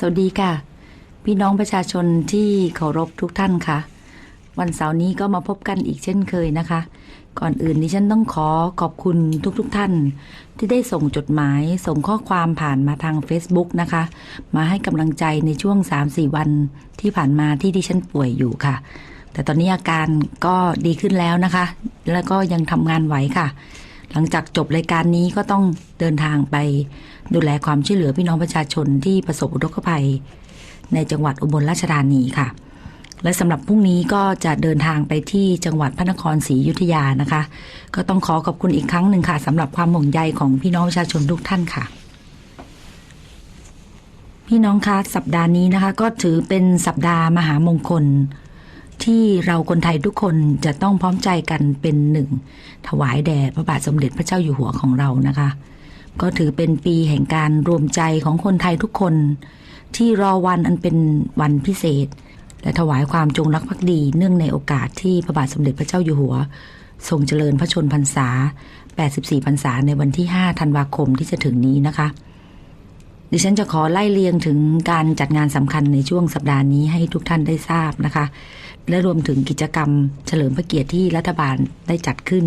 สวัสดีค่ะ พี่น้องประชาชนที่เคารพทุกท่านค่ะ วันเสาร์นี้ก็มาพบกันอีกเช่นเคยนะคะ ก่อนอื่นดิฉันต้องขอขอบคุณทุกๆทท่าน ที่ได้ส่งจดหมายส่งข้อความผ่านมาทาง Facebook นะคะ มาให้กำลังใจในช่วง 3-4 วันที่ผ่านมาที่ดิฉันป่วยอยู่ค่ะ แต่ตอนนี้อาการก็ดีขึ้นแล้วนะคะ แล้วก็ยังทำงานไหวค่ะ หลังจากจบรายการนี้ก็ต้องเดินทางไป ดูแลความช่วยเหลือพี่น้องประชาชนที่ประสบอุทกภัย ในจังหวัดอุบลราชธานีค่ะ และสำหรับพรุ่งนี้ก็จะเดินทางไปที่จังหวัดพระนครศรีอยุธยานะคะ ก็ต้องขอขอบคุณอีกครั้งหนึ่งค่ะสำหรับความห่วงใยของพี่น้องประชาชนทุกท่านค่ะพี่น้องคะสัปดาห์นี้นะคะ ก็ถือเป็นสัปดาห์มหามงคล ที่เราคนไทยทุกคนจะต้องพร้อมใจกันเป็นหนึ่ง ถวายแด่พระบาทสมเด็จพระเจ้าอยู่หัวของเรานะคะ ก็ถือเป็นปีแห่งการรวมใจของคนไทยทุกคน ที่รอวันอันเป็นวันพิเศษ และถวายความจงรักภักดีเนื่องในโอกาสที่พระบาทสมเด็จพระเจ้าอยู่หัว ทรงเจริญพระชนพรรษา 84 พรรษาในวันที่ 5 ธันวาคมที่จะถึงนี้นะคะดิฉันจะขอไล่เรียงถึงการจัดงานสำคัญในช่วงสัปดาห์นี้ให้ทุกท่านได้ทราบนะคะ และรวมถึงกิจกรรม เฉลิมพระเกียรติที่รัฐบาลได้จัดขึ้น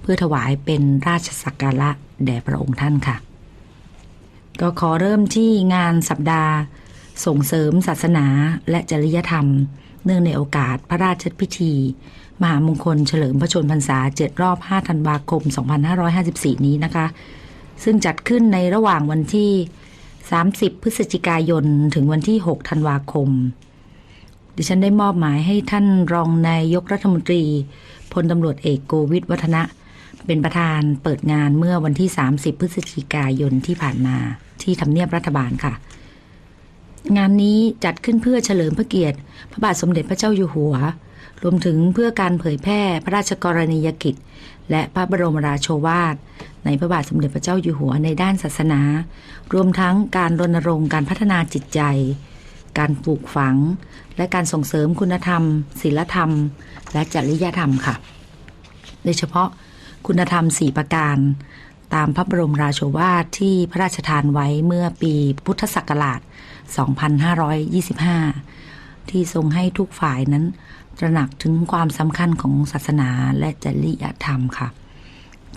เพื่อถวายเป็นราชสักการะแด่พระองค์ท่านค่ะ ก็ขอเริ่มที่งานสัปดาห์ ส่งเสริมศาสนาและจริยธรรม เนื่องในโอกาสพระราชพิธี มหามงคลเฉลิมพระชนพรรษา7รอบ 5 ธันวาคม 2554 นี้นะคะ ซึ่งจัดขึ้นในระหว่างวันที่ 30 พฤศจิกายนถึงวันที่ 6 ธันวาคม ดิฉันได้มอบหมายให้ท่านรองนายกรัฐมนตรีพลตำรวจเอกโกวิทวัฒนะ เป็นประธานเปิดงานเมื่อวันที่ 30 พฤศจิกายนที่ผ่านมาที่ทำเนียบรัฐบาลค่ะ งานนี้จัดขึ้นเพื่อเฉลิมพระเกียรติ พระบาทสมเด็จพระเจ้าอยู่หัว รวมถึงเพื่อการเผยแพร่พระราชกรณียกิจ และพระบรมราโชวาท ในพระบาทสมเด็จพระเจ้าอยู่หัวในด้านศาสนา รวมทั้งการรณรงค์การพัฒนาจิตใจ การปลูกฝัง และการส่งเสริมคุณธรรมศีลธรรม และจริยธรรมค่ะ โดยเฉพาะคุณธรรม 4 ประการ ตามพระบรมราโชวาทที่พระราชทานไว้เมื่อปีพุทธศักราช 2525 ที่ทรงให้ทุกฝ่ายนั้น ตระหนักถึงความสำคัญของศาสนาและจริยธรรมค่ะ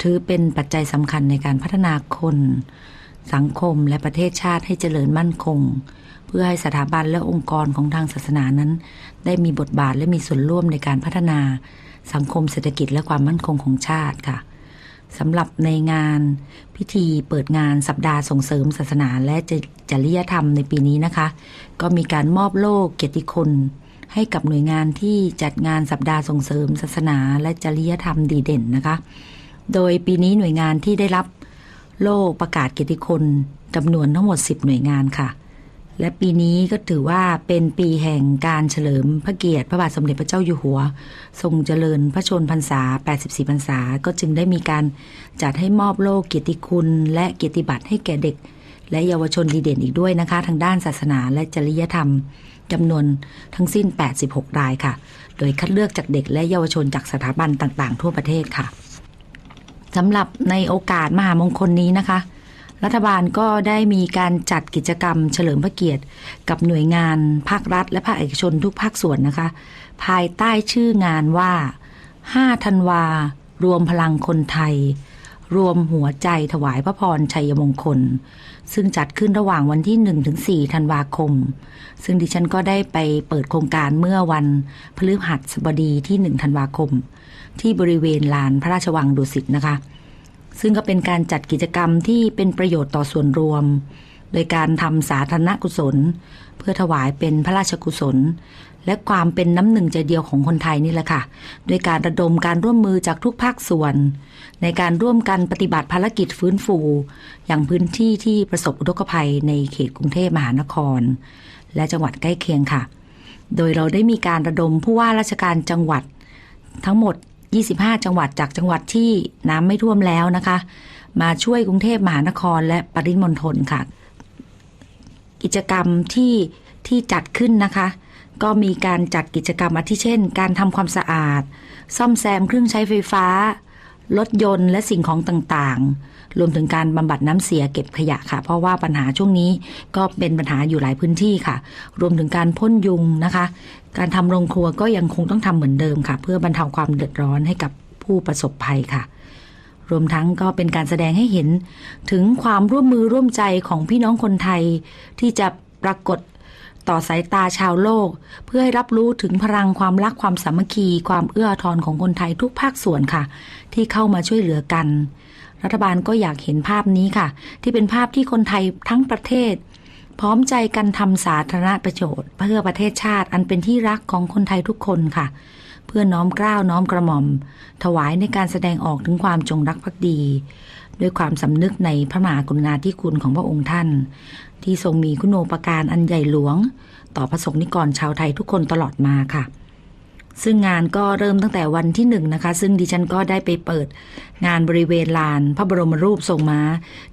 ถือเป็นปัจจัยสำคัญในการพัฒนาคน สังคมและประเทศชาติให้เจริญมั่นคง เพื่อให้สถาบันและองค์กรของทางศาสนานั้น ได้มีบทบาทและมีส่วนร่วมในการพัฒนา สังคมเศรษฐกิจและความมั่นคงของชาติค่ะสำหรับในงานพิธีเปิดงานสัปดาห์ส่งเสริมศาสนาและจริยธรรมในปีนี้นะคะ ก็มีการมอบโล่เกียรติคุณให้กับหน่วยงานที่จัดงานสัปดาห์ส่งเสริมศาสนาและจริยธรรมดีเด่นนะคะ โดยปีนี้หน่วยงานที่ได้รับโล่ประกาศเกียรติคุณจำนวนทั้งหมด 10 หน่วยงานค่ะ และปีนี้ก็ถือว่าเป็นปีแห่งการเฉลิมพระเกียรติพระบาทสมเด็จพระเจ้าอยู่หัว ทรงเจริญพระชนพรรษา 84 พรรษา ก็จึงได้มีการจัดให้มอบโล่เกียรติคุณ และเกียรติบัตรให้แก่เด็ก และเยาวชนดีเด่นอีกด้วยนะคะ ทางด้านศาสนาและจริยธรรมจำนวนทั้งสิ้น 86 รายค่ะ โดยคัดเลือกจากเด็กและเยาวชนจากสถาบันต่าง ๆ ทั่วประเทศค่ะสำหรับในโอกาสมหามงคลนี้นะคะ รัฐบาลก็ได้มีการจัดกิจกรรมเฉลิมพระเกียรติ กับหน่วยงานภาครัฐ และภาคเอกชนทุกภาคส่วนนะคะ ภายใต้ชื่องานว่า 5 ธันวา รวมพลังคนไทย รวมหัวใจถวายพระพรชัยมงคล ซึ่งจัดขึ้นระหว่างวันที่ 1-4 ธันวาคม ซึ่งดิฉันก็ได้ไปเปิดโครงการเมื่อวันพฤหัสบดีที่ 1 ธันวาคม ที่บริเวณลานพระราชวังดุสิตนะคะ ซึ่งก็เป็นการจัดกิจกรรมที่เป็นประโยชน์ต่อส่วนรวม โดยการทำสาธารณกุศล เพื่อถวายเป็นพระราชกุศล และความเป็นน้ำหนึ่งใจเดียวของคนไทยนี่แหละค่ะ โดยการระดมการร่วมมือจากทุกภาคส่วน ในการร่วมกันปฏิบัติภารกิจฟื้นฟู อย่างพื้นที่ที่ประสบอุทกภัยในเขตกรุงเทพมหานคร และจังหวัดใกล้เคียงค่ะ โดยเราได้มีการระดมผู้ว่าราชการจังหวัดทั้งหมด 25 จังหวัดจากจังหวัดที่น้ำไม่ท่วมแล้วนะคะ มาช่วยกรุงเทพมหานครและปริมณฑลค่ะ กิจกรรมที่ที่จัดขึ้นนะคะ ก็มีการจัดกิจกรรมอาทิเช่น การทำความสะอาด ซ่อมแซมเครื่องใช้ไฟฟ้า รถยนต์และสิ่งของต่างๆ รวมถึงการบำบัดน้ำเสียเก็บขยะค่ะ เพราะว่าปัญหาช่วงนี้ก็เป็นปัญหาอยู่หลายพื้นที่ค่ะ รวมถึงการพ่นยุงนะคะ การทำโรงครัวก็ยังคงต้องทำเหมือนเดิมค่ะ เพื่อบรรเทาความเดือดร้อนให้กับผู้ประสบภัยค่ะ รวมทั้งก็เป็นการแสดงให้เห็น ถึงความร่วมมือร่วมใจของพี่น้องคนไทยที่จะปรากฏ ต่อสายตาชาวโลก เพื่อให้รับรู้ถึงพลังความรักความสามัคคี ความเอื้ออาทรของคนไทยทุกภาคส่วนค่ะ ที่เข้ามาช่วยเหลือกัน รัฐบาลก็อยากเห็นภาพนี้ค่ะ ที่เป็นภาพที่คนไทยทั้งประเทศ พร้อมใจกันทำสาธารณประโยชน์ เพื่อประเทศชาติอันเป็นที่รักของคนไทยทุกคนค่ะ เพื่อน้อมเกล้าวน้อมกระหม่อม ถวายในการแสดงออกถึงความจงรักภักดีด้วยความสำนึกในพระมหากรุณาธิคุณของพระองค์ท่าน ที่ทรงมีคุณูปการอันใหญ่หลวง ต่อพระสงฆ์นิกรชาวไทยทุกคนตลอดมาค่ะ ซึ่งงานก็เริ่มตั้งแต่วันที่หนึ่งนะคะ ซึ่งดิฉันก็ได้ไปเปิด งานบริเวณลาน พระบรมรูปทรงม้า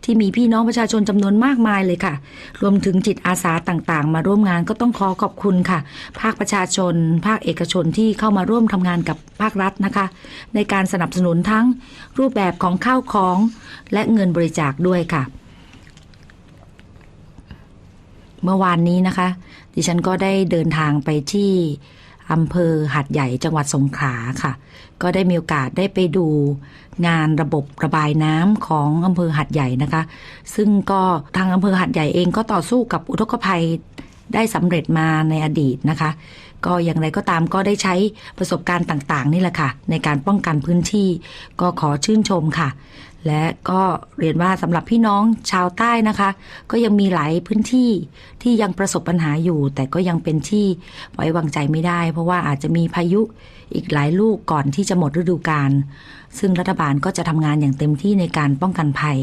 ที่มีพี่น้องประชาชนจำนวนมากมายเลยค่ะ รวมถึงจิตอาสาต่างๆ มาร่วมงานก็ต้องขอขอบคุณค่ะ ภาคประชาชน ภาคเอกชนที่เข้ามาร่วมทำงานกับภาครัฐนะคะ ในการสนับสนุนทั้งรูปแบบของข้าวของ และเงินบริจาคด้วยค่ะ เมื่อวานนี้นะคะ ดิฉันก็ได้เดินทางไปที่อำเภอหัดใหญ่จังหวัดสงขลาค่ะ ก็ได้มีโอกาสได้ไปดูงานระบบระบายน้ำของอำเภอหัดใหญ่นะคะ ซึ่งก็ทางอำเภอหัดใหญ่เองก็ต่อสู้กับอุทกภัยได้สำเร็จมาในอดีตนะคะ ก็อย่างไรก็ตามก็ได้ใช้ประสบการณ์ต่าง ๆ นี่แหละค่ะ ในการป้องกันพื้นที่ก็ขอชื่นชมค่ะ และก็เรียนว่าสำหรับพี่น้องชาวใต้นะคะ ก็ยังมีหลายพื้นที่ที่ยังประสบปัญหาอยู่ แต่ก็ยังเป็นที่ไว้วางใจไม่ได้ เพราะว่าอาจจะมีพายุอีกหลายลูกก่อนที่จะหมดฤดูกาลซึ่งรัฐบาลก็จะทำงานอย่างเต็มที่ในการป้องกันภัย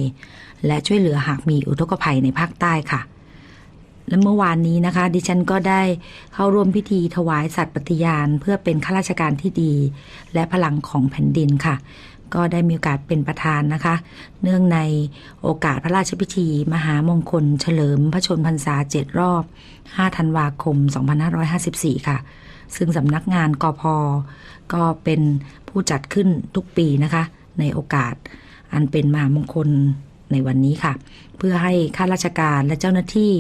และช่วยเหลือหากมีอุทกภัยในภาคใต้ค่ะ และเมื่อวานนี้นะคะ ดิฉันก็ได้เข้าร่วมพิธีถวายสัตย์ปฏิญาณ เพื่อเป็นข้าราชการที่ดี และพลังของแผ่นดินค่ะ ก็ได้มีโอกาสเป็นประธานนะคะ เนื่องในโอกาสพระราชพิธี มหามงคล เฉลิมพระชนพรรษาเจ็ดรอบ 5 ธันวาคม 2554 ค่ะ ซึ่งสำนักงานกอพอก็เป็นผู้จัดขึ้นทุกปีนะคะ ในโอกาสอันเป็นมหามงคลในวันนี้ค่ะ เพื่อให้ข้าราชการและเจ้าหน้าที่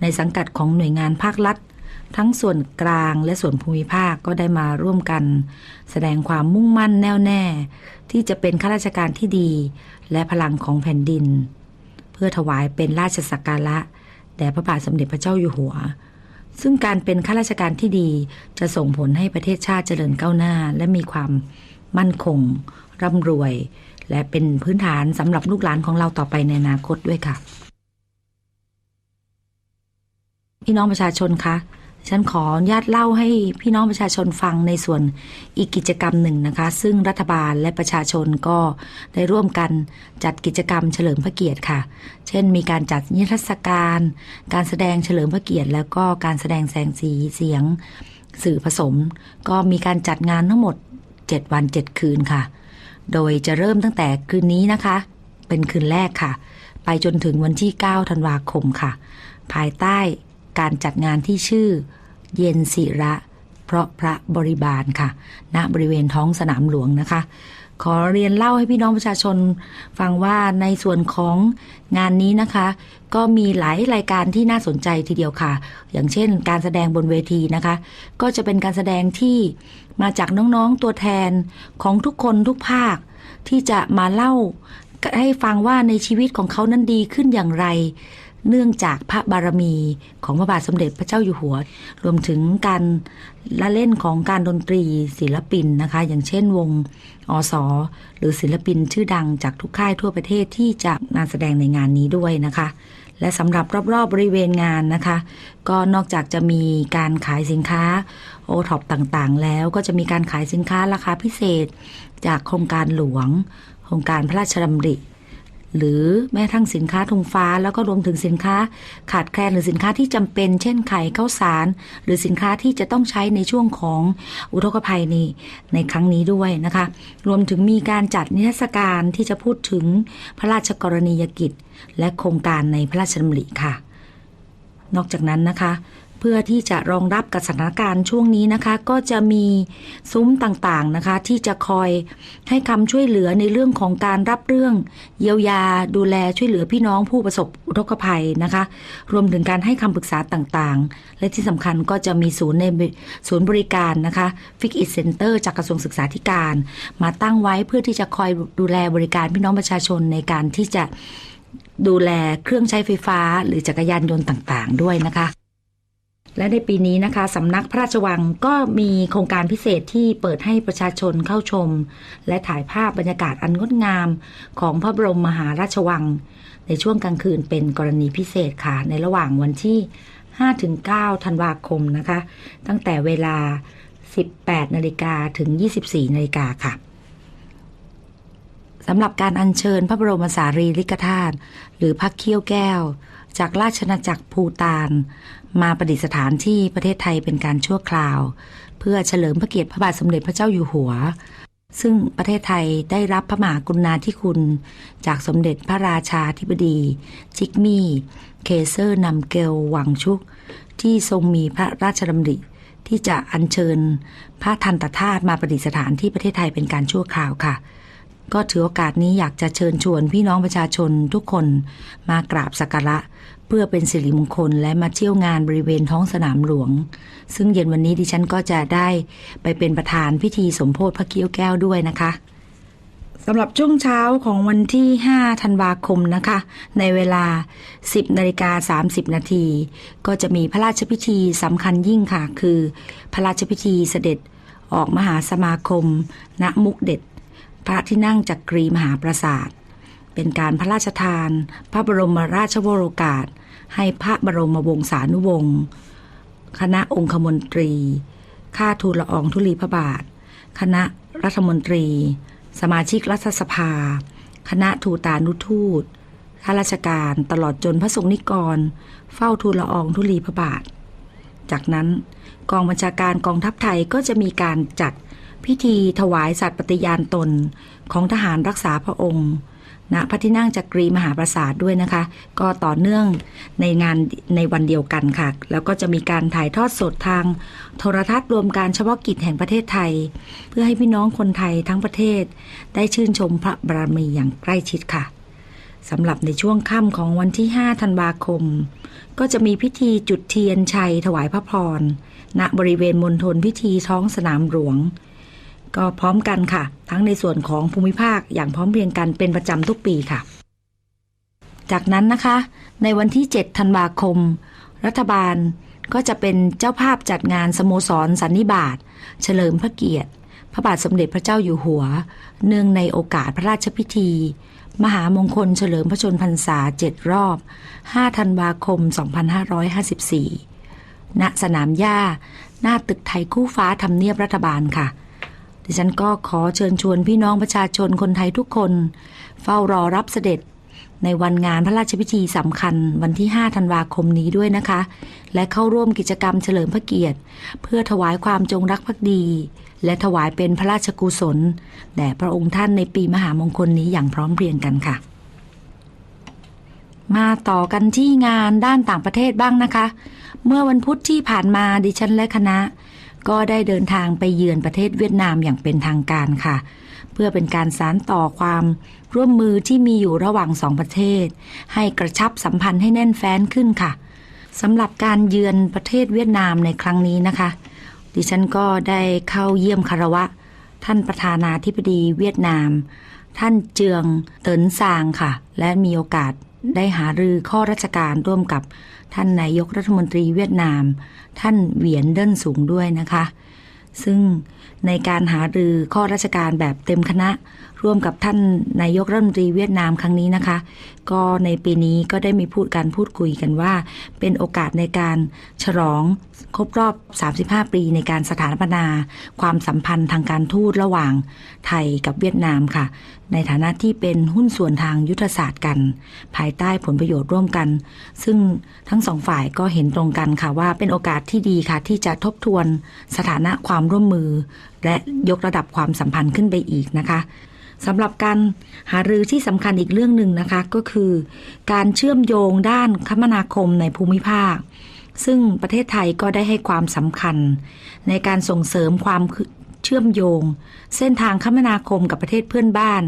ในสังกัดของหน่วยงานภาครัฐ ทั้งส่วนกลางและส่วนภูมิภาคก็ได้มาร่วมกัน แสดงความมุ่งมั่นแน่วแน่ ที่จะเป็นข้าราชการที่ดี และพลังของแผ่นดิน เพื่อถวายเป็นราชสักการะแด่พระบาทสมเด็จพระเจ้าอยู่หัว ซึ่งการเป็นข้าราชการที่ดีจะส่งผลให้ประเทศชาติเจริญก้าวหน้า และมีความมั่นคง ร่ำรวย และเป็นพื้นฐานสำหรับลูกหลานของเราต่อไปในอนาคตด้วยค่ะพี่น้องประชาชนคะ ฉันขออนุญาตเล่าให้พี่น้องประชาชนฟังในส่วนอีกกิจกรรมหนึ่งนะคะ ซึ่งรัฐบาลและประชาชนก็ได้ร่วมกันจัดกิจกรรมเฉลิมพระเกียรติค่ะ เช่น มีการจัดนิทรรศการ การแสดงเฉลิมพระเกียรติ แล้วก็การแสดงแสงสีเสียงสื่อผสม ก็มีการจัดงานทั้งหมด 7 วัน 7 คืนค่ะ โดยจะเริ่มตั้งแต่คืนนี้นะคะ เป็นคืนแรกค่ะ ไปจนถึงวันที่ 9 ธันวาคมค่ะ ภายใต้ การจัดงานที่ชื่อ เย็นศิระ เพราะพระบริบาลค่ะ ณบริเวณท้องสนามหลวงนะคะ ขอเรียนเล่าให้พี่น้องประชาชน ฟังว่าในส่วนของงานนี้นะคะ ก็มีหลายรายการที่น่าสนใจทีเดียวค่ะ อย่างเช่น การแสดงบนเวทีนะคะ ก็จะเป็นการแสดงที่มาจากน้องๆตัวแทนของทุกคนทุกภาคที่จะมาเล่าให้ฟังว่าในชีวิตของเขานั้นดีขึ้นอย่างไร เนื่องจากพระบารมีของพระบาทสมเด็จพระเจ้าอยู่หัว รวมถึงการละเล่นของการดนตรีศิลปินนะคะ อย่างเช่นวงอสอหรือศิลปินชื่อดังจากทุกค่ายทั่วประเทศที่จะมาแสดงในงานนี้ด้วยนะคะ และสำหรับรอบๆบริเวณงานนะคะ ก็นอกจากจะมีการขายสินค้าโอท็อปต่างๆ แล้วก็จะมีการขายสินค้าราคาพิเศษ จากโครงการหลวง โครงการพระราชดำริ หรือแม้ทั้งสินค้าธงฟ้า แล้วก็รวมถึงสินค้า ขาดแคลนหรือสินค้าที่จำเป็น เช่นไข่ข้าวสาร หรือสินค้าที่จะต้องใช้ในช่วงของอุทกภัยในในครั้งนี้ด้วยนะคะ รวมถึงมีการจัดนิทรรศการที่จะพูดถึงพระราชกรณียกิจ และโครงการในพระราชดำริค่ะ นอกจากนั้นนะคะ พื่อที่จะรองรับกับสถานการณ์ช่วงนี้นะคะ ก็จะมีซุ้มต่างๆนะคะ ที่จะคอยให้คำช่วยเหลือในเรื่องของการรับเรื่อง เยียวยาดูแลช่วยเหลือพี่น้องผู้ประสบอุทกภัยนะคะ รวมถึงการให้คำปรึกษาต่างๆ และที่สำคัญก็จะมีศูนย์ในศูนย์บริการนะคะฟิกอิ c เซ็นเตอร์จากกระทรวงศึกษาธิการ มาตั้งไว้เพื่อที่จะคอยดูแลบริการพี่น้องประชาชนในการที่จะดูแลเครื่องใช้ไฟฟ้าหรือจักรยานยนต์ต่างๆ ด้วยนะคะ และในปีนี้นะคะสำนักพระราชวังก็มีโครงการพิเศษที่เปิดให้ประชาชนเข้าชม และถ่ายภาพบรรยากาศอันงดงาม ของพระบรมมหาราชวัง ในช่วงกลางคืนเป็นกรณีพิเศษค่ะ ในระหว่างวันที่ 5-9 ธันวาคมนะคะ ตั้งแต่เวลา 18 นาฬิกาถึง 24 นาฬิกาค่ะสำหรับการอัญเชิญพระบรมสารีริกธาตุหรือพระเขี้ยวแก้ว จากราชนาจักรภูตาน มาประดิษฐานที่ประเทศไทยเป็นการชั่วคราว เพื่อเฉลิมพระเกียรติพระบาทสมเด็จพระเจ้าอยู่หัว ซึ่งประเทศไทยได้รับพระมหากรุณาธิคุณ จากสมเด็จพระราชาธิบดี จิกมี่ เคเซอร์นำเกลวังชุก ที่ทรงมีพระราชดำริที่จะอัญเชิญ พระทันตธาตุมาประดิษฐานที่ประเทศไทยเป็นการชั่วคราวค่ะ ก็ถือโอกาสนี้อยากจะเชิญชวนพี่น้องประชาชนทุกคนมากราบสักการะ เพื่อเป็นสิริมงคลและมาเที่ยวงานบริเวณท้องสนามหลวง ซึ่งเย็นวันนี้ดิฉันก็จะได้ไปเป็นประธานพิธีสมโพธิพระเกี้ยวแก้วด้วยนะคะสำหรับช่วงเช้าของวันที่ 5 ธันวาคมนะคะ ในเวลา 10นาฬิกา30 นาทีก็จะมีพระราชพิธีสำคัญยิ่งค่ะ คือ พระราชพิธีเสด็จออกมหาสมาคม ณมุกเด็ด พระที่นั่งจักรีมหาปราสาท เป็นการพระราชทาน พระบรมราชวโรกาส ให้พระบรมวงศานุวงศ์คณะองคมนตรี ข้าทูลละอองธุลีพระบาท คณะรัฐมนตรี สมาชิกรัฐสภา คณะทูตานุทูตข้าราชการตลอดจนพระสงฆ์นิกร เฝ้าทูลละอองธุลีพระบาท จากนั้นกองบัญชาการกองทัพไทยก็จะมีการจัด พิธีถวายสัตย์ปฏิญาณตนของทหารรักษาพระองค์ณพระที่นั่งจักรีมหาปราสาทด้วยนะคะ ก็ต่อเนื่องในงานในวันเดียวกันค่ะ แล้วก็จะมีการถ่ายทอดสดทาง โทรทัศน์รวมการเฉพาะกิจแห่งประเทศไทย เพื่อให้พี่น้องคนไทยทั้งประเทศ ได้ชื่นชมพระบารมีอย่างใกล้ชิดค่ะสำหรับในช่วงค่ำของวันที่ 5 ธันวาคม ก็จะมีพิธีจุดเทียนชัยถวายพระพร ณ บริเวณมณฑลพิธีท้องสนามหลวง ก็พร้อมกันค่ะ ทั้งในส่วนของภูมิภาคอย่างพร้อมเพรียงกันเป็นประจำทุกปีค่ะ จากนั้นนะคะ ในวันที่ 7 ธันวาคม รัฐบาลก็จะเป็นเจ้าภาพจัดงานสโมสรสันนิบาตเฉลิมพระเกียรติ พระบาทสมเด็จพระเจ้าอยู่หัว เนื่องในโอกาสพระราชพิธี มหามงคลเฉลิมพระชนพรรษาเจ็ดรอบ 5 ธันวาคม 2554 ณ สนามหญ้า หน้าตึกไทยคู่ฟ้าทำเนียบรัฐบาลค่ะ ดิฉันก็ขอเชิญชวนพี่น้องประชาชนคนไทยทุกคน เฝ้ารอรับเสด็จในวันงานพระราชพิธีสำคัญวันที่ 5 ธันวาคมนี้ด้วยนะคะ และเข้าร่วมกิจกรรมเฉลิมพระเกียรติ เพื่อถวายความจงรักภักดี และถวายเป็นพระราชกุศลแด่พระองค์ท่านในปีมหามงคลนี้อย่างพร้อมเพรียงกันค่ะ มาต่อกันที่งานด้านต่างประเทศบ้างนะคะ เมื่อวันพุธที่ผ่านมาดิฉันและคณะ ก็ได้เดินทางไปเยือนประเทศเวียดนามอย่างเป็นทางการค่ะ เพื่อเป็นการสานต่อความร่วมมือที่มีอยู่ระหว่างสองประเทศ ให้กระชับสัมพันธ์ให้แน่นแฟ้นขึ้นค่ะสำหรับการเยือนประเทศเวียดนามในครั้งนี้นะคะ ดิฉันก็ได้เข้าเยี่ยมคารวะ ท่านประธานาธิบดีเวียดนาม ท่านเจืองเตินซางค่ะ และมีโอกาส ได้หารือข้อราชการร่วมกับท่านนายกรัฐมนตรีเวียดนาม ท่านเหวียนเดินสูงด้วยนะคะ ซึ่งในการหารือข้อราชการแบบเต็มคณะ ร่วมกับท่านนายกรัฐมนตรีเวียดนามครั้งนี้นะคะ ก็ในปีนี้ก็ได้มีพูดการพูดคุยกันว่า เป็นโอกาสในการฉลองครบรอบ 35 ปีในการสถาปนา ความสัมพันธ์ทางการทูตระหว่างไทยกับเวียดนามค่ะ ในฐานะที่เป็นหุ้นส่วนทางยุทธศาสตร์กัน ภายใต้ผลประโยชน์ร่วมกัน ซึ่งทั้งสองฝ่ายก็เห็นตรงกันค่ะว่าเป็นโอกาสที่ดีค่ะ ที่จะทบทวนสถานะความร่วมมือ และยกระดับความสัมพันธ์ขึ้นไปอีกนะคะ สำหรับการหารือที่สำคัญอีกเรื่องหนึ่งนะคะก็คือ การเชื่อมโยงด้านคมนาคมในภูมิภาค ซึ่งประเทศไทยก็ได้ให้ความสำคัญ ในการส่งเสริมความเชื่อมโยง เส้นทางคมนาคมกับประเทศเพื่อนบ้าน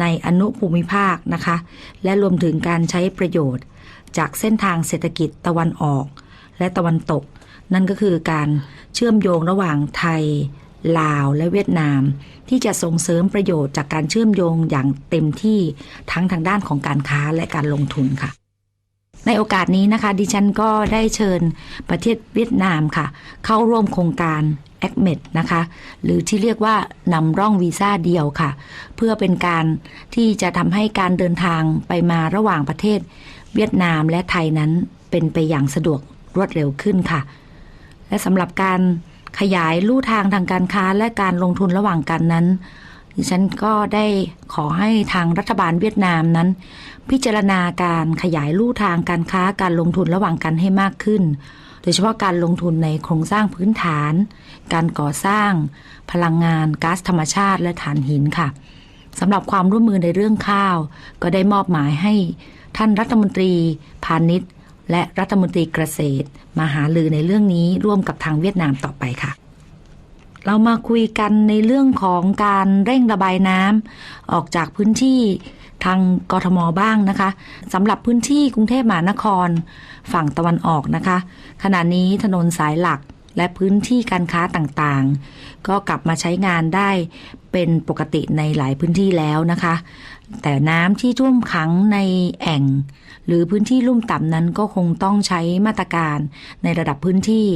ในอนุภูมิภาคนะคะ และรวมถึงการใช้ประโยชน์ จากเส้นทางเศรษฐกิจตะวันออก และตะวันตก นั่นก็คือการเชื่อมโยงระหว่างไทย ลาวและเวียดนาม ที่จะส่งเสริมประโยชน์จากการเชื่อมโยงอย่างเต็มที่ทั้งทางด้านของการค้าและการลงทุนค่ะ ในโอกาสนี้นะคะ ดิฉันก็ได้เชิญประเทศเวียดนามค่ะ เข้าร่วมโครงการ a c m e d นะคะ หรือที่เรียกว่านำร่องวีซ่าเดียวค่ะ เพื่อเป็นการที่จะทำให้การเดินทางไปมาระหว่างประเทศ เวียดนามและไทยนั้นเป็นไปอย่างสะดวกรวดเร็วขึ้นค่ะ และสำหรับการ ขยายลู่ทางทางการค้าและการลงทุนระหว่างกันนั้นดิฉันก็ได้ขอให้ทางรัฐบาลเวียดนามนั้น พิจารณาการขยายลู่ทางการค้าการลงทุนระหว่างกันให้มากขึ้น โดยเฉพาะการลงทุนในโครงสร้างพื้นฐาน การก่อสร้าง พลังงานก๊าซธรรมชาติและถ่านหินค่ะสำหรับความร่วมมือในเรื่องข้าว ก็ได้มอบหมายให้ท่านรัฐมนตรีพาณิชย์ และรัฐมนตรีเกษตร มาหาลือในเรื่องนี้ร่วมกับทางเวียดนามต่อไปค่ะ เรามาคุยกันในเรื่องของการเร่งระบายน้ำออกจากพื้นที่ทางกทมบ้างนะคะสำหรับพื้นที่กรุงเทพมหานคร ฝั่งตะวันออกนะคะ ขณะนี้ถนนสายหลักและพื้นที่การค้าต่างๆ ก็กลับมาใช้งานได้เป็นปกติในหลายพื้นที่แล้วนะคะ แต่น้ำที่ท่วมขังในแอ่ง หรือพื้นที่ลุ่มต่ำนั้นก็คงต้องใช้มาตรการในระดับพื้นที่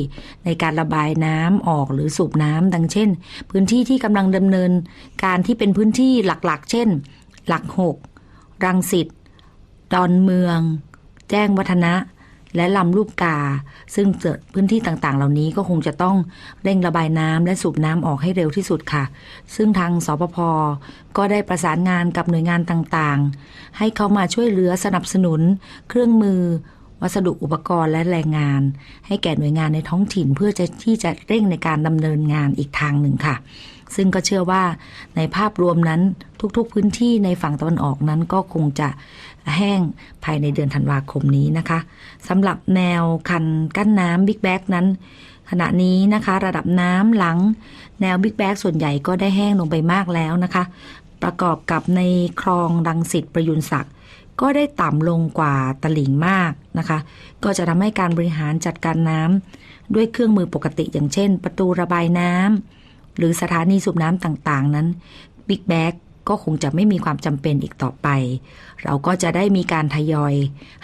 ในการระบายน้ำออกหรือสูบน้ำดังเช่น พื้นที่ที่กำลังดำเนิน การที่เป็นพื้นที่หลักๆ เช่น หลักหกรังสิตดอนเมือง แจ้งวัฒนะ และลำลูกกา ซึ่งเกิดพื้นที่ต่างๆ เหล่านี้ก็คงจะต้องเร่งระบายน้ำและสูบน้ำออกให้เร็วที่สุดค่ะ ซึ่งทางสปพก็ได้ประสานงานกับหน่วยงานต่างๆ ให้เขามาช่วยเหลือสนับสนุน เครื่องมือ วัสดุอุปกรณ์และแรงงาน ให้แก่หน่วยงานในท้องถิ่นเพื่อจะที่จะเร่งในการดำเนินงานอีกทางหนึ่งค่ะซึ่งก็เชื่อว่าในภาพรวมนั้นทุกๆพื้นที่ในฝั่งตะวันออกนั้นก็คงจะ แห้งภายในเดือนธันวาคมนี้นะคะสำหรับแนวคันกั้นน้ำบิ๊กแบ็กนั้น ขณะนี้นะคะระดับน้ำหลัง แนวบิ๊กแบ็กส่วนใหญ่ก็ได้แห้งลงไปมากแล้วนะคะ ประกอบกับในคลองรังสิตประยุนศักดิ์ก็ได้ต่ำลงกว่าตลิ่งมากนะคะ ก็จะทำให้การบริหารจัดการน้ำด้วยเครื่องมือปกติอย่างเช่น ประตูระบายน้ำหรือสถานีสูบน้ำต่างๆนั้นบิ๊กแบ็ก ก็คงจะไม่มีความจำเป็นอีกต่อไป เราก็จะได้มีการทยอย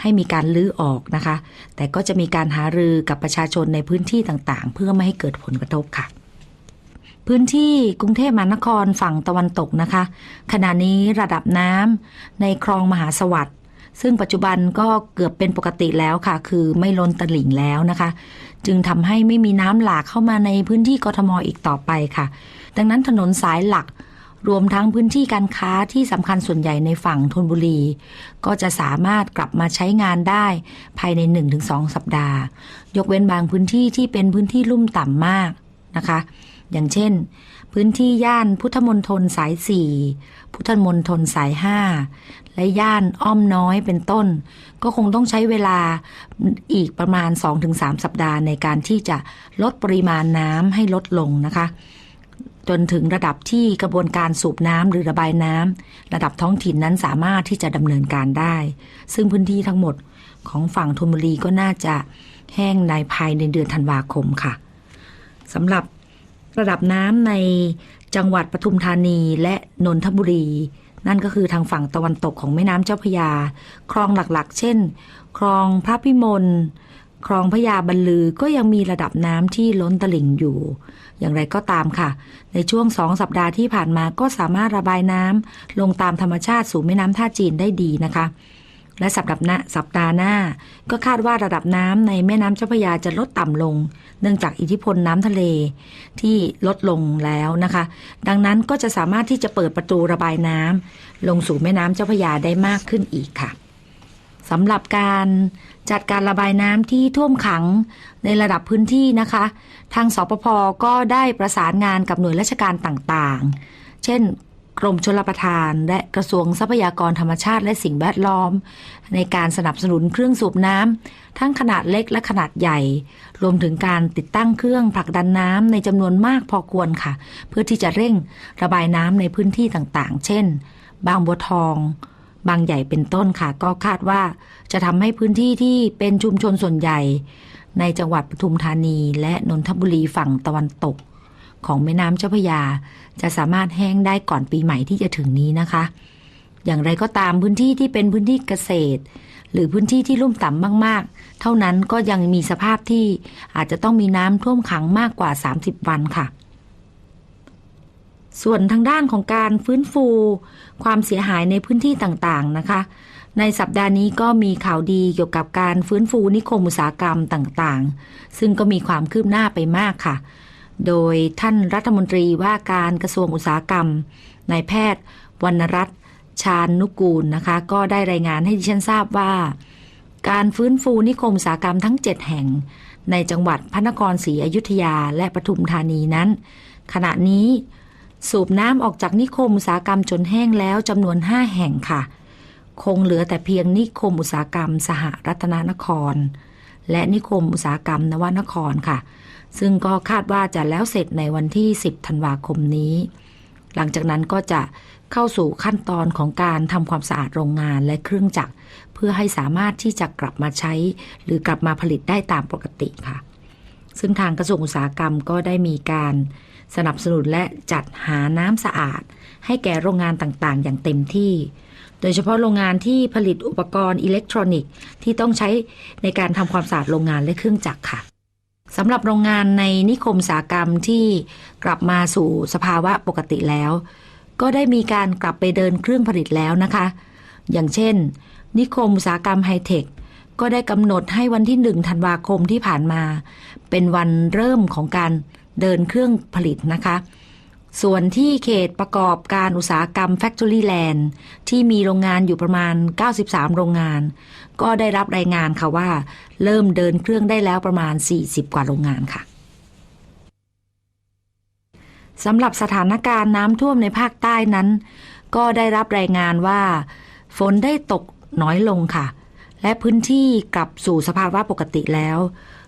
ให้มีการลื้อออกนะคะ แต่ก็จะมีการหารือกับประชาชนในพื้นที่ต่างๆ เพื่อไม่ให้เกิดผลกระทบค่ะ พื้นที่กรุงเทพมหานครฝั่งตะวันตกนะคะ ขณะนี้ระดับน้ำในคลองมหาสวัสดิ์ซึ่งปัจจุบันก็เกือบเป็นปกติแล้วค่ะ คือไม่ล้นตลิ่งแล้วนะคะ จึงทำให้ไม่มีน้ำหลากเข้ามาในพื้นที่กทมอีกต่อไปค่ะ ดังนั้นถนนสายหลัก รวมทั้งพื้นที่การค้าที่สำคัญส่วนใหญ่ในฝั่งธนบุรี ก็จะสามารถกลับมาใช้งานได้ภายใน 1-2 สัปดาห์ ยกเว้นบางพื้นที่ที่เป็นพื้นที่ลุ่มต่ำมากนะคะ อย่างเช่น พื้นที่ย่านพุทธมณฑลสาย 4 พุทธมณฑลสาย 5 และย่านอ้อมน้อยเป็นต้น ก็คงต้องใช้เวลาอีกประมาณ 2-3 สัปดาห์ในการที่จะลดปริมาณน้ำให้ลดลงนะคะ จนถึงระดับที่กระบวนการสูบน้ำหรือระบายน้ำระดับท้องถิ่นนั้นสามารถที่จะดำเนินการได้ ซึ่งพื้นที่ทั้งหมดของฝั่งธนบุรีก็น่าจะแห้งในภายในเดือนธันวาคมค่ะสำหรับระดับน้ำในจังหวัดปทุมธานีและนนทบุรี นั่นก็คือทางฝั่งตะวันตกของแม่น้ำเจ้าพยา คลองหลักๆ เช่น คลองพระพิมลคลองพญาบรรลือก็ยังมีระดับน้ำที่ล้นตลิ่งอยู่ อย่างไรก็ตามค่ะ ในช่วงสองสัปดาห์ที่ผ่านมาก็สามารถระบายน้ำลงตามธรรมชาติสู่แม่น้ำท่าจีนได้ดีนะคะ และสัปดาห์หน้าสัปดาห์หน้า ก็คาดว่าระดับน้ำในแม่น้ำเจ้าพระยาจะลดต่ำลง เนื่องจากอิทธิพลน้ำทะเลที่ลดลงแล้วนะคะ ดังนั้นก็จะสามารถที่จะเปิดประตูระบายน้ำลงสู่แม่น้ำเจ้าพระยาได้มากขึ้นอีกค่ะ สำหรับการจัดการระบายน้ำที่ท่วมขังในระดับพื้นที่นะคะ ทางสปพก็ได้ประสานงานกับหน่วยราชการต่างๆ เช่น กรมชลประทานและกระทรวงทรัพยากรธรรมชาติและสิ่งแวดล้อม ในการสนับสนุนเครื่องสูบน้ำทั้งขนาดเล็กและขนาดใหญ่ รวมถึงการติดตั้งเครื่องผลักดันน้ำในจำนวนมากพอควรค่ะ เพื่อที่จะเร่งระบายน้ำในพื้นที่ต่างๆ เช่น บางบัวทอง บางใหญ่เป็นต้นค่ะ ก็คาดว่าจะทำให้พื้นที่ที่เป็นชุมชนส่วนใหญ่ ในจังหวัดปทุมธานี และนนทบุรีฝั่งตะวันตก ของแม่น้ำเจ้าพระยา จะสามารถแห้งได้ก่อนปีใหม่ที่จะถึงนี้นะคะ อย่างไรก็ตามพื้นที่ที่เป็นพื้นที่เกษตร หรือพื้นที่ที่ลุ่มต่ำมากๆ เท่านั้นก็ยังมีสภาพที่อาจจะต้องมีน้ำท่วมขังมากกว่า 30 วันค่ะ ส่วนทางด้านของการฟื้นฟู ความเสียหายในพื้นที่ต่างๆนะคะ ในสัปดาห์นี้ก็มีข่าวดีเกี่ยวกับการฟื้นฟูนิคมอุตสาหกรรมต่างๆ ซึ่งก็มีความคืบหน้าไปมากค่ะ โดยท่านรัฐมนตรีว่าการกระทรวงอุตสาหกรรมนายแพทย์ วรรณรัตน์ชาญนุกูลนะคะ ก็ได้รายงานให้ดิฉันทราบว่า การฟื้นฟูนิคมอุตสาหกรรมทั้ง 7 แห่ง ในจังหวัดพระนครศรีอยุธยาและปทุมธานีนั้น ขณะนี้ สูบน้ำออกจากนิคมอุตสาหกรรมจนแห้งแล้วจำนวน 5 แห่งค่ะ คงเหลือแต่เพียงนิคมอุตสาหกรรม สหรัตนนคร และนิคมอุตสาหกรรมนวนครค่ะ ซึ่งก็คาดว่าจะแล้วเสร็จในวันที่ 10 ธันวาคมนี้ หลังจากนั้นก็จะเข้าสู่ขั้นตอนของการทำความสะอาดโรงงานและเครื่องจักร เพื่อให้สามารถที่จะกลับมาใช้ หรือกลับมาผลิตได้ตามปกติค่ะ ซึ่งทางกระทรวงอุตสาหกรรมก็ได้มีการ สนับสนุนและจัดหาน้ำสะอาด ให้แก่โรงงานต่างๆ อย่างเต็มที่ โดยเฉพาะโรงงานที่ผลิตอุปกรณ์อิเล็กทรอนิกส์ที่ต้องใช้ในการทำความสะอาดโรงงานและเครื่องจักรค่ะสำหรับโรงงานในนิคมอุตสาหกรรมที่กลับมาสู่สภาวะปกติแล้ว ก็ได้มีการกลับไปเดินเครื่องผลิตแล้วนะคะ อย่างเช่น นิคมอุตสาหกรรมไฮเทคก็ได้กำหนดให้วันที่ 1 ธันวาคมที่ผ่านมา เป็นวันเริ่มของการ เดินเครื่องผลิตนะคะ ส่วนที่เขตประกอบการอุตสาหกรรม Factory Land ที่มีโรงงานอยู่ประมาณ 93 โรงงาน ก็ได้รับรายงานค่ะว่า เริ่มเดินเครื่องได้แล้วประมาณ 40 กว่าโรงงานค่ะสำหรับสถานการณ์น้ำท่วมในภาคใต้นั้น ก็ได้รับรายงานว่า ฝนได้ตกน้อยลงค่ะ และพื้นที่กลับสู่สภาวะปกติแล้ว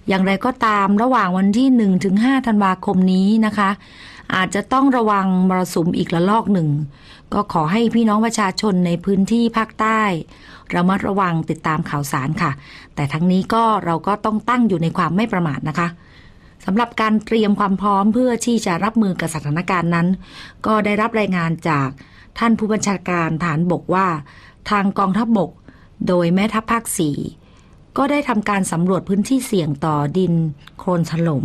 อย่างไรก็ตามระหว่างวันที่ 1-5 ธันวาคมนี้นะคะ อาจจะต้องระวังมรสุมอีกระลอกหนึ่ง ก็ขอให้พี่น้องประชาชนในพื้นที่ภาคใต้ระมัดระวังติดตามข่าวสารค่ะ แต่ทั้งนี้ก็เราก็ต้องตั้งอยู่ในความไม่ประมาทนะคะสำหรับการเตรียมความพร้อมเพื่อที่จะรับมือกับสถานการณ์นั้น ก็ได้รับรายงานจากท่านผู้บัญชาการฐานบกว่า ทางกองทัพบบก โดยแม่ทัพภาคสี่ ก็ได้ทำการสำรวจพื้นที่เสี่ยงต่อดิน โคลนถล่ม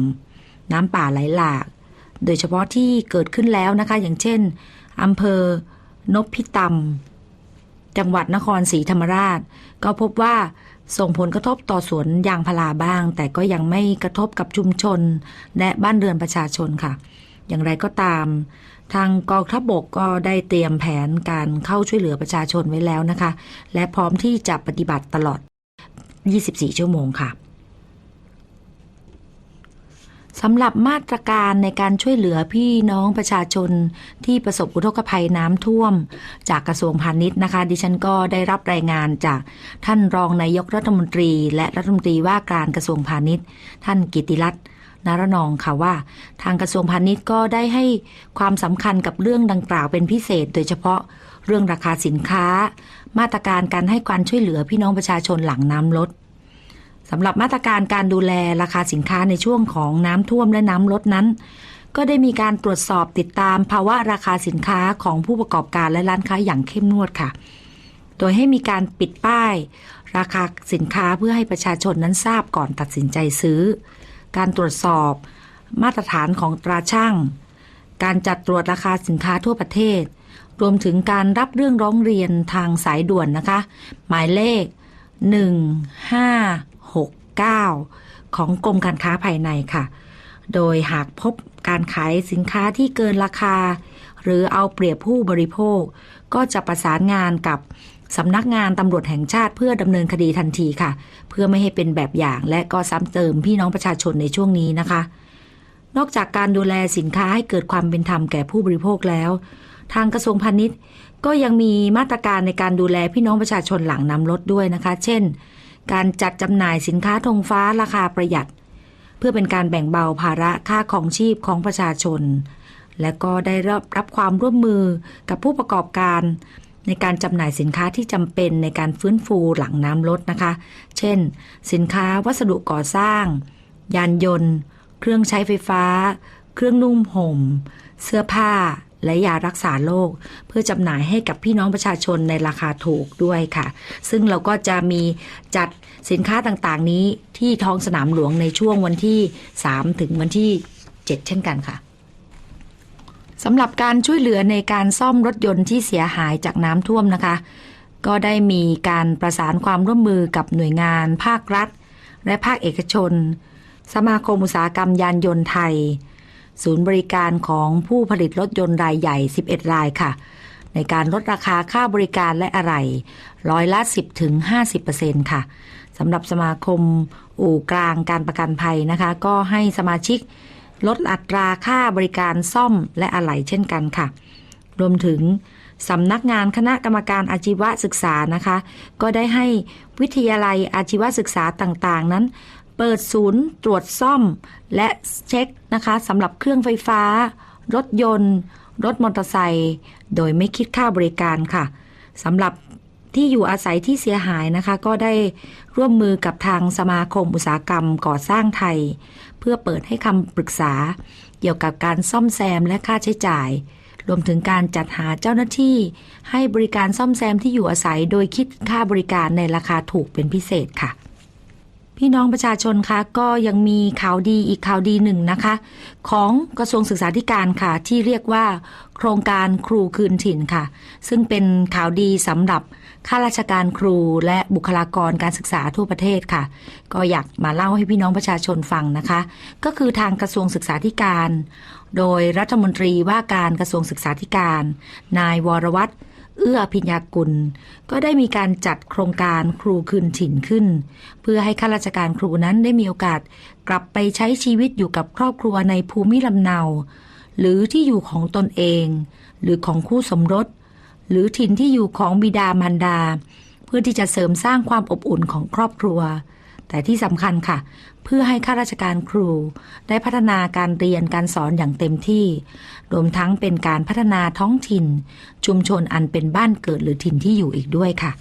น้ำป่าไหลหลาก โดยเฉพาะที่เกิดขึ้นแล้วนะคะ อย่างเช่นอำเภอนพิตำจังหวัดนครศรีธรรมราช ก็พบว่าส่งผลกระทบต่อสวนยางพาราบ้าง แต่ก็ยังไม่กระทบกับชุมชน และบ้านเรือนประชาชนค่ะ อย่างไรก็ตาม ทางกองทัพบกก็ได้เตรียมแผนการเข้าช่วยเหลือประชาชนไว้แล้วนะคะ และพร้อมที่จะปฏิบัติตลอด 24 ชั่วโมงค่ะสำหรับมาตรการในการช่วยเหลือพี่น้องประชาชนที่ประสบอุทกภัยน้ำท่วม จากกระทรวงพาณิชย์นะคะ ดิฉันก็ได้รับรายงานจากท่านรองนายกรัฐมนตรี และรัฐมนตรีว่าการกระทรวงพาณิชย์ ท่านกิติรัตน์นารนองค่ะว่า ทางกระทรวงพาณิชย์ก็ได้ให้ความสำคัญกับเรื่องดังกล่าวเป็นพิเศษ โดยเฉพาะเรื่องราคาสินค้า มาตรการการให้ความช่วยเหลือพี่น้องประชาชนหลังน้ำลดสำหรับมาตรการการดูแลราคาสินค้าในช่วงของน้ำท่วมและน้ำลดนั้น ก็ได้มีการตรวจสอบติดตามภาวะราคาสินค้าของผู้ประกอบการและร้านค้าอย่างเข้มงวดค่ะ โดยให้มีการปิดป้าย ราคาสินค้าเพื่อให้ประชาชนนั้นทราบก่อนตัดสินใจซื้อ การตรวจสอบ มาตรฐานของตราช่าง การจัดตรวจราคาสินค้าทั่วประเทศ รวมถึงการรับเรื่องร้องเรียนทางสายด่วนนะคะ หมายเลข 1569 ของกรมการค้าภายในค่ะ โดยหากพบการขายสินค้าที่เกินราคา หรือเอาเปรียบผู้บริโภค ก็จะประสานงานกับสำนักงานตำรวจแห่งชาติเพื่อดำเนินคดีทันทีค่ะ เพื่อไม่ให้เป็นแบบอย่างและก็ซ้ำเติมพี่น้องประชาชนในช่วงนี้นะคะ นอกจากการดูแลสินค้าให้เกิดความเป็นธรรมแก่ผู้บริโภคแล้ว ทางกระทรวงพาณิชย์ ก็ยังมีมาตรการในการดูแลพี่น้องประชาชนหลังน้ำลดด้วยนะคะ เช่น การจัดจำหน่ายสินค้าธงฟ้าราคาประหยัด เพื่อเป็นการแบ่งเบาภาระค่าของชีพของประชาชน และก็ได้รับรับความร่วมมือกับผู้ประกอบการ ในการจำหน่ายสินค้าที่จำเป็นในการฟื้นฟูหลังน้ำลดนะคะ เช่น สินค้าวัสดุก่อสร้าง ยานยนต์ เครื่องใช้ไฟฟ้า เครื่องนุ่มห่ม เสื้อผ้า และยารักษาโรคเพื่อจำหน่ายให้กับพี่น้องประชาชนในราคาถูกด้วยค่ะ ซึ่งเราก็จะมีจัดสินค้าต่างๆ นี้ที่ท้องสนามหลวงในช่วงวันที่ 3 ถึงวันที่ 7 เช่นกันค่ะสำหรับการช่วยเหลือในการซ่อมรถยนต์ที่เสียหายจากน้ำท่วมนะคะ ก็ได้มีการประสานความร่วมมือกับหน่วยงาน ภาครัฐ และภาคเอกชน สมาคมอุตสาหกรรมยานยนต์ไทย ศูนย์บริการของผู้ผลิตรถยนต์รายใหญ่ 11 รายค่ะ ในการลดราคาค่าบริการและอะไหล่ร้อยละ 10ถึง50%ค่ะสำหรับสมาคมอู่กลางการประกันภัยนะคะ ก็ให้สมาชิกลดอัตราค่าบริการซ่อมและอะไหล่เช่นกันค่ะ รวมถึงสำนักงานคณะกรรมการอาชีวศึกษานะคะ ก็ได้ให้วิทยาลัยอาชีวศึกษาต่างๆ นั้น เปิดศูนย์ตรวจซ่อม และเช็คนะคะสำหรับเครื่องไฟฟ้า รถยนต์ รถมอเตอร์ไซค์โดยไม่คิดค่าบริการค่ะสำหรับที่อยู่อาศัยที่เสียหายนะคะ ก็ได้ร่วมมือกับทางสมาคมอุตสาหกรรมก่อสร้างไทย เพื่อเปิดให้คำปรึกษา เกี่ยวกับการซ่อมแซมและค่าใช้จ่าย รวมถึงการจัดหาเจ้าหน้าที่ ให้บริการซ่อมแซมที่อยู่อาศัยโดยคิดค่าบริการในราคาถูกเป็นพิเศษค่ะ พี่น้องประชาชนคะก็ยังมีข่าวดีอีกข่าวดีหนึ่งนะคะ ของกระทรวงศึกษาธิการค่ะ ที่เรียกว่าโครงการครูคืนถิ่นค่ะ ซึ่งเป็นข่าวดีสำหรับข้าราชการครูและบุคลากรการศึกษาทั่วประเทศค่ะ ก็อยากมาเล่าให้พี่น้องประชาชนฟังนะคะ ก็คือทางกระทรวงศึกษาธิการ โดยรัฐมนตรีว่าการกระทรวงศึกษาธิการ นายวรวัตร เอื้อพิญญากุล ก็ได้มีการจัดโครงการครูคืนถิ่นขึ้น เพื่อให้ข้าราชการครูนั้นได้มีโอกาสกลับไปใช้ชีวิตอยู่กับครอบครัวในภูมิลำเนา หรือที่อยู่ของตนเอง หรือของคู่สมรส หรือถิ่นที่อยู่ของบิดามารดา เพื่อที่จะเสริมสร้างความอบอุ่นของครอบครัว แต่ที่สำคัญค่ะเพื่อให้ข้าราชการครูได้พัฒนาการเรียนการสอนอย่างเต็มที่ รวมทั้งเป็นการพัฒนาท้องถิ่น ชุมชนอันเป็นบ้านเกิดหรือถิ่นที่อยู่อีกด้วยค่ะ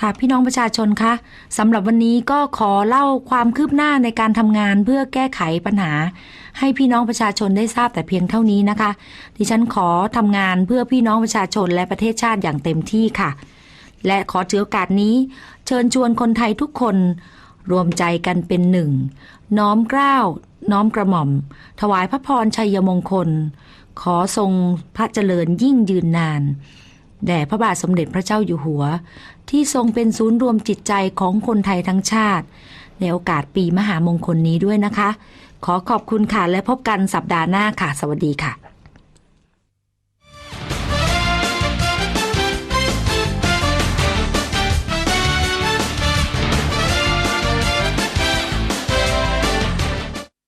ค่ะพี่น้องประชาชนคะสำหรับวันนี้ก็ขอเล่าความคืบหน้าในการทำงานเพื่อแก้ไขปัญหา ให้พี่น้องประชาชนได้ทราบแต่เพียงเท่านี้นะคะ ดิฉันขอทำงานเพื่อพี่น้องประชาชนและประเทศชาติอย่างเต็มที่ค่ะ และขอถือโอกาสนี้ เชิญชวนคนไทยทุกคน รวมใจกันเป็นหนึ่ง น้อมเกล้าว น้อมกระหม่อม ถวายพระพรชัยมงคล ขอทรงพระเจริญยิ่งยืนนาน แด่พระบาทสมเด็จพระเจ้าอยู่หัว ที่ทรงเป็นศูนย์รวมจิตใจของคนไทยทั้งชาติ ในโอกาสปีมหามงคลนี้ด้วยนะคะ ขอขอบคุณค่ะและพบกันสัปดาห์หน้าค่ะ สวัสดีค่ะ